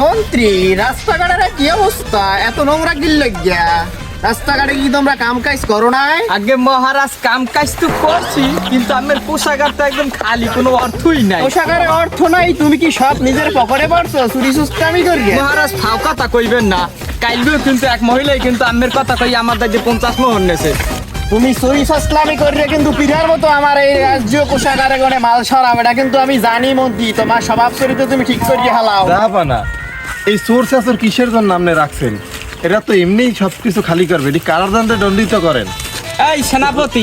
মন্ত্রী রাস্তাঘাটের কি অবস্থা? এত নোংরা কি লাগিয়া রাস্তাঘাটে কি তোমরা কাম কাজ করো নাই? আগে মহারাজ কাম কাজ তো করছি কিন্তু আমার পোশাকার তো একদম খালি কোনো অর্থই নাই। পোশাকের অর্থ নাই তুমি কি সব নিজের পকেটে পড়ছো চুরি সুস্কামি করিয়া? মহারাজ ফাও কথা কইবেন না। কাইলেও কিন্তু এক মহিলাই কিন্তু আমের কথা কই আমার দাদি পঞ্চাশ মোহর নেছে। তুমি চুরি সস্কামি করিয়া কিন্তু পিঠার মতো আমার এই রাজ্য পোশাকারে গনে মাল সরাম এটা কিন্তু আমি জানি মন্ত্রী তোমার স্বভাব চরিত্র তুমি ঠিক করিয়া হালাও। না। এই সোর শাসর কিসের জন্য আপনি রাখছেন? এরা তো এমনিই সবকিছু খালি করবে এটি কারাদণ্ডে দণ্ডিত করেন? এই সেনাপতি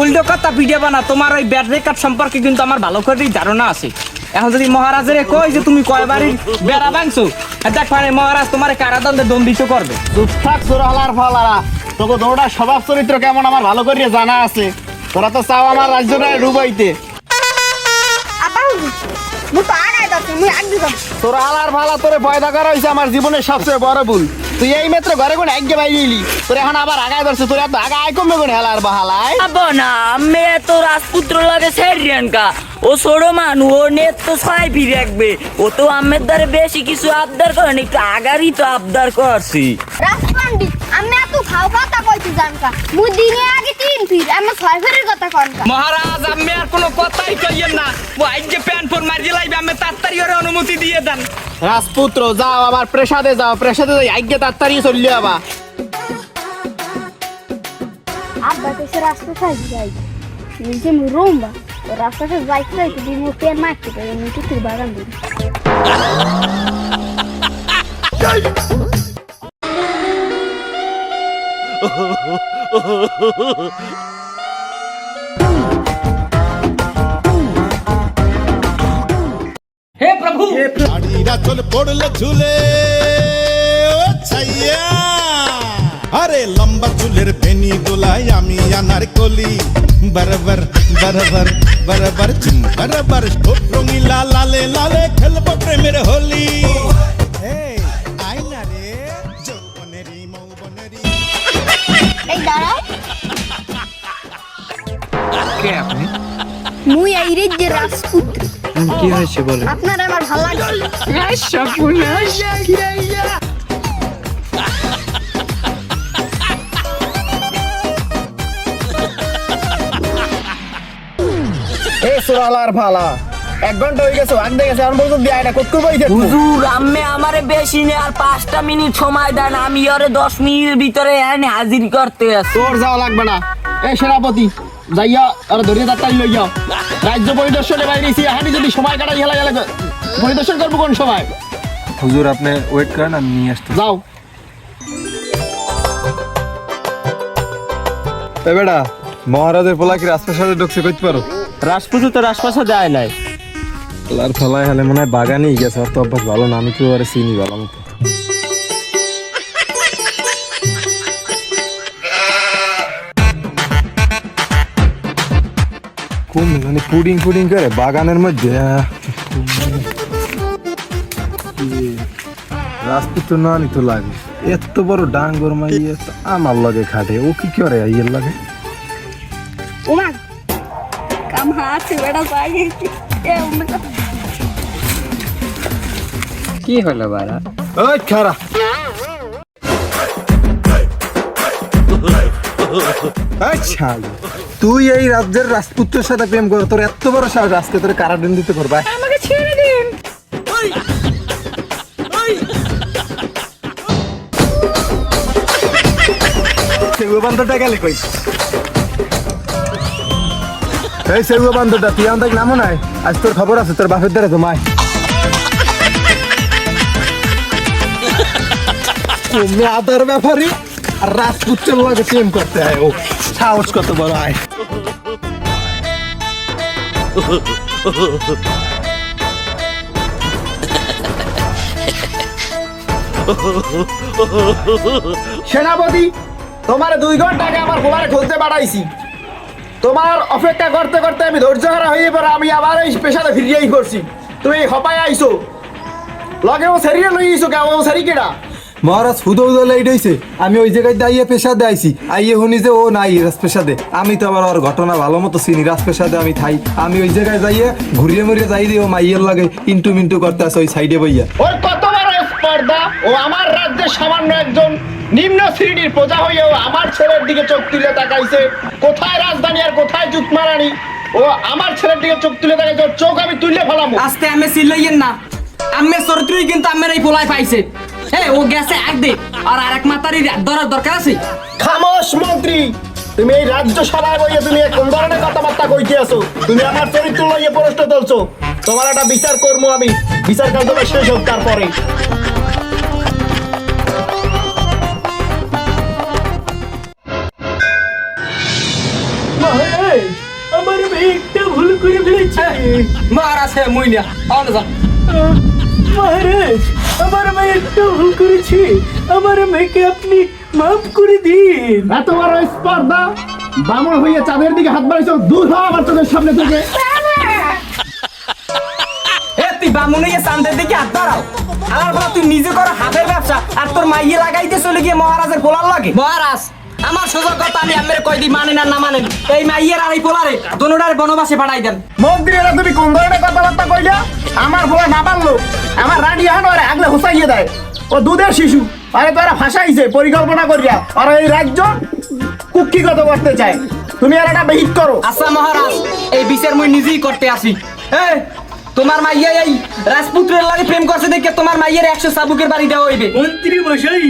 উল্টো কথা পিডিয়াবা না তোমার ওই ব্যাট রেকর্ড সম্পর্কে কিন্তু আমার ভালো করেই ধারণা আছে। এখন যদি মহারাজের কই যে তুমি কয়বারই বেড়া ভাঙছো দেখ মানে মহারাজ তোমার কারাদণ্ডে দণ্ডিত করবে? চুপ থাক চোরালার ফলারা তোকে তোরা স্বভাব চরিত্র কেমন আমার ভালো করিয়া জানা আছে। তোরা তো চাও আমার রাজ্যটা ডুবাইতে। আপা তোরা আলার ভালা তোরে পয়দা করা হয়েছে আমার জীবনের সবচেয়ে বড় ভুল। তুই এই মাত্র ঘরে কোন এক বাইরে এলি তোর এখন আবার আগায় ধরছে তোর এত আগায় কমবে কোন হেলার বাহালায়? না আমি এত রাজপুত্র লাগে সেরিয়ানকা। ও ছোড়ো মানু ও নেত তো ছয় রাখবে। ও তো আমের দ্বারে বেশি কিছু আবদার করেন একটু আগারই তো আবদার করছি। খাও কথা কইছি জানকা মুই দিনে আগে তিন ফির আমি ছয় ফিরের কথা কনকা মহারাজ আমি আর কোনো কথাই কইয়েন না। ও আজ যে প্যান ফোন মারি লাইবে আমি তাড়াতাড়ি ওর অনুমতি দিয়ে দেন। রাজপুত্র যাও আমার প্রেসাদে যাও প্রেসাদে যাই আগে তাড়াতাড়ি চললি আবা। আব্বা কেসে রাস্তা সাইজ যাই। নিজে রোমবা তো রাস্তাতে যাইতে যাইতে দিন মুই পেন মারতে পারি মুই টুকুর বাগান দিই হে প্রভু! আড়িরা চল পড়লে ঝুলে, ও ছাইয়া। আরে লম্বা চুলের বেনি দোলাই আমি আনার কলি। বরাবর বরাবর বরাবর চুম, বরাবর রঙিলা, লালে লালে খেলব প্রেমের হোলি। কে আপনি? মুই এই রাজ্যের রাজপুত্র। কি হয়েছে বলে আপনার আমার ভালো লাগছে। এ চোরালার ফালা এক ঘণ্টা হয়ে গেছে আগ দিয়ে গেছে এখন পর্যন্ত দিয়ে এটা কত করব হুজুর আমি আমারে বেশি নে আর পাঁচটা মিনিট সময় দেন আমি ওরে দশ মিনিটের ভিতরে এনে হাজির করতে আছি। তোর যাওয়া লাগবে না। এ সেনাপতি যাইয়া আর ধরিয়ে তাড়াতাড়ি লই যাও রাজ্য পরিদর্শনে বাইরে এসে হানি যদি সময় কাটাই হেলা গেলে পরিদর্শন করব কোন সময়? হুজুর আপনি ওয়েট করেন আমি নিয়ে আসতে যাও। এ বেটা মহারাজের পোলা কি রাজপ্রাসাদে ঢুকছে করতে পারো? রাজপুত্র তো রাজপাশা দেয় নাই। আর ফেলায় হলে মনে হয় বাগানেই গেছে আর তো অভ্যাস ভালো না আমি তো আরে চিনি ভালো মতো। কুম মানে পুডিং পুডিং করে বাগানের মধ্যে। রাজপুত্র না নি তো লাগে। এত বড় ডাঙ্গর মাইয়ে আমার লগে খাটে। ও কি করে ইয়ের লাগে? ওমা কাম হাতে বেড়া যাই এ কি হলো বারা ওই খারা আচ্ছা তুই এই রাজ্যের রাজপুত্রের সাথে প্রেম কর তোর এত বড় সাহস আজকে তোর কারাদণ্ড দিতে করবা আমাকে ছেড়ে দিন। সেগুলো বান্ধবটা গেলে কই? এই সেগুলো বান্ধবটা তুই আমাদের নামও নাই? আজ তোর খবর আছে তোর বাপের দ্বারা তোমায় তুমি আদার ব্যাপারই লগে প্রেম করতে হয়, ও সাহস কত বড় হয়। সেনাপতি, তোমার দুই ঘণ্টা আগে আমার কুমারে খুলতে পাঠাইছি। তোমার অপেক্ষা করতে করতে আমি ধৈর্য হারা হয়ে পরে আমি আবার এই পেশাতে ফিরিয়েই করছি তুমি হপায় আইছো। লগে ও সেরিয়ে লইছো কে? ও সেরি কেডা? মহারাজ হুদো হুদো লাইট হইছে। আমি ওই জায়গায় দাঁড়িয়ে পেশাদে আইছি। আইয়ে শুনি যে ও নাই রাজপেশাদে আমি তো আবার ওর ঘটনা ভালো মতো চিনি। রাজপেশাদে আমি থাই। আমি ওই জায়গায় যাইয়ে ঘুরিয়ে মুড়িয়ে যাই দিয়ে ও মাইয়ের লাগে ইন্টু মিন্টু করতে আছে ওই সাইডে বইয়া। ওর কতবার স্পর্ধা? ও আমার রাজ্যের সামান্য একজন নিম্ন শ্রেণির প্রজা হয়েও আমার ছেলের দিকে চোখ তুলে তাকাইছে। কোথায় রাজধানী আর কোথায় জুতমারানি? ও আমার ছেলের দিকে চোখ তুলে তাকাইছে। ওর চোখ আমি তুলে ফেলামো। আস্তে আমি সিলাইয়েন না। আমের চরিত্রই কিন্তু আমের এই পোলাই পাইছে। এ ও গেছে এক দে। আর আরেক মাতারি ধরার দরকার আছে? খামোশ মন্ত্রী তুমি এই রাজ্য সভায় বইয়ে তুমি কোন ধরনের কথাবার্তা কইতে আছো? তুমি আমার চরিত্র লইয়ে প্রশ্ন তুলছো। তোমার একটা বিচার করব আমি। বিচার কার্য শেষ হোক তারপরে। আমার মেয়েটা ভুল করে ফেলেছে। মহারাজ হ্যাঁ মুই না। অন যা। মহারাজ আমার মেয়ে একটা ভুল করেছে। আমার মেয়েকে আপনি মাফ করে দিন। এত বড় স্পর্ধা? বামন হইয়ে চাঁদের দিকে হাত বাড়াইছো দূর হও আমার চোখের সামনে থেকে। এ তুই বামুনে গিয়ে চান্দের দিকে হাত দাঁড়াও আমার বলা তুই নিজে করো হাতের ব্যবসা আর তোর মাইয়ে লাগাইতে চলে গিয়ে মহারাজের পোলার লাগে। মহারাজ আমার সোজা কথা আমি আমের কয় দি মানেন আর না মানেন। এই মাইয়ের আর এই পোলারে দোনোটার বনবাসে পাঠাই দেন। মন্ত্রী তুমি কোন ধরনের কথাবার্তা কইলা? না পারল আমার রানী এখন আরে আগলে হুসাইয়ে দেয়। ও দুধের শিশু আরে তো এরা ফাঁসাইছে পরিকল্পনা করিয়া। আর এই রাজ্য কুক্ষিগত করতে চায়। তুমি আর একটা বেহিত করো। আচ্ছা মহারাজ এই বিচার মুই নিজেই করতে আসি। এ তোমার মাইয়া এই রাজপুত্রের লাগে প্রেম করছে দেখে তোমার মাইয়ের একশো সাবুকের বাড়ি দেওয়া হইবে। মন্ত্রী মশাই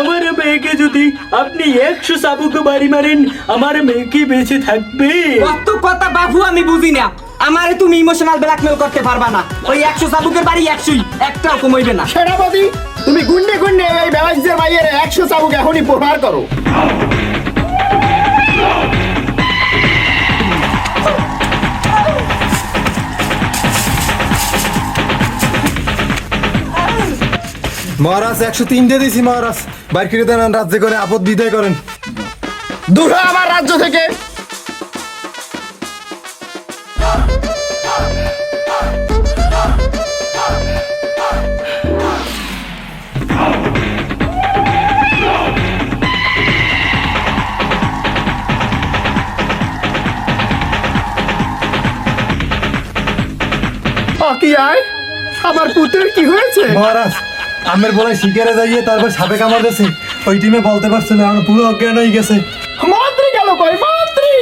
আমার মেয়েকে যদি আপনি একশো সাবুকে বাড়ি মারেন আমার মেয়েকে বেঁচে থাকবে। কত কথা বাবু আমি বুঝি না। আমারে তুমি ইমোশনাল ব্ল্যাকমেল করতে পারবা না। ওই একশো সাবুকের বাড়ি একশোই একটাও কমাইবে না। সেনাপতি তুমি গুন্ডে গুন্ডে এই ব্যবসায়ীদের মাইয়ের একশো চাবুক এখনই প্রহার করো। মহারাজ একশো তিনটে দিছি মহারাজ। বাইর দেন রাজ্যে করে আপদ বিদায় করেন। দূর আমার রাজ্য থেকে আমার পুত্রের কি হয়েছে? মহারাজ আমের বলাই শিকারে যাইয়ে তারপর সাপে কামড় দিয়েছে। ওই টিমে বলতে পারছে না আমার পুরো অজ্ঞান হয়ে গেছে। মন্ত্রী গেল কই? মন্ত্রী!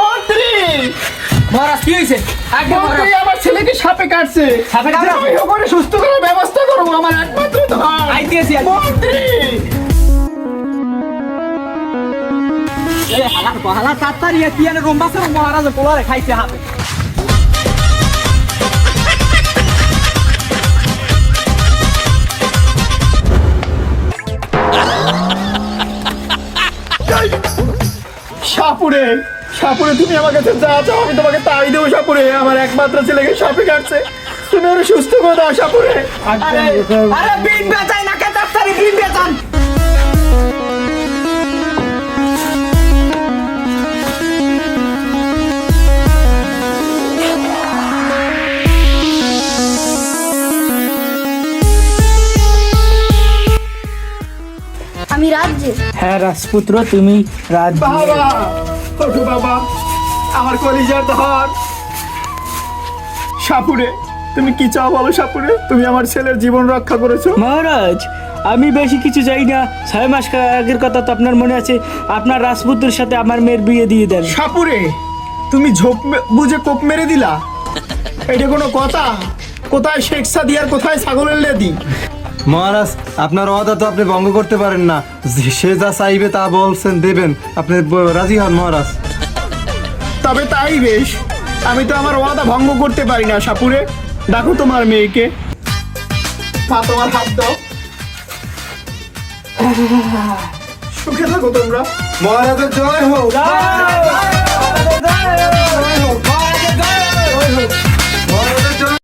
মন্ত্রী! মহারাজ কি হয়েছে? মন্ত্রী আমার ছেলেকে সাপে কাটছে। সাপে কাটছে? করে সুস্থ করার ব্যবস্থা করব আমার একমাত্র ধন। আইতেছি, আইতেছি। মন্ত্রী! এ হালা হালা তাড়াতাড়ি কি আনে রুম্বাসে মহারাজ পোলারে খাইছে হাতে। সাপুরে সাপুরে তুমি আমার কাছে যা চাও আমি তোমাকে তাই দেবো সাপুরে। আমার একমাত্র ছেলেকে সাপে কাটছে। তুমি ওরা সুস্থ করে দাও সাপুরে। আরে আরে বিন বেচাই না কে তাড়াতাড়ি বিন বেচান আমি রাজ্যে। হ্যাঁ রাজপুত্র তুমি রাজ ওঠো বাবা আমার কলিজার ধর সাপুরে তুমি কি চাও বলো সাপুরে? তুমি আমার ছেলের জীবন রক্ষা করেছ। মহারাজ আমি বেশি কিছু চাই না। ছয় মাস আগের কথা তো আপনার মনে আছে। আপনার রাজপুত্রের সাথে আমার মেয়ের বিয়ে দিয়ে দেন। সাপুরে তুমি ঝোপ মে- বুঝে কোপ মেরে দিলা। এটা কোনো কথা? কোথায় শেখ আর কোথায় ছাগলের লেদি? মহারাজ আপনার অদা তো আপনি ভঙ্গ করতে পারেন না সে যা চাইবে তা বলছেন দেবেন আপনি রাজি হন মহারাজ তবে তাই বেশ আমি তো আমার ওয়াদা ভঙ্গ করতে পারি না সাপুরে ডাকো তোমার মেয়েকে মা তোমার হাত দাও সুখে থাকো তোমরা মহারাজের জয় হোক জয় হোক।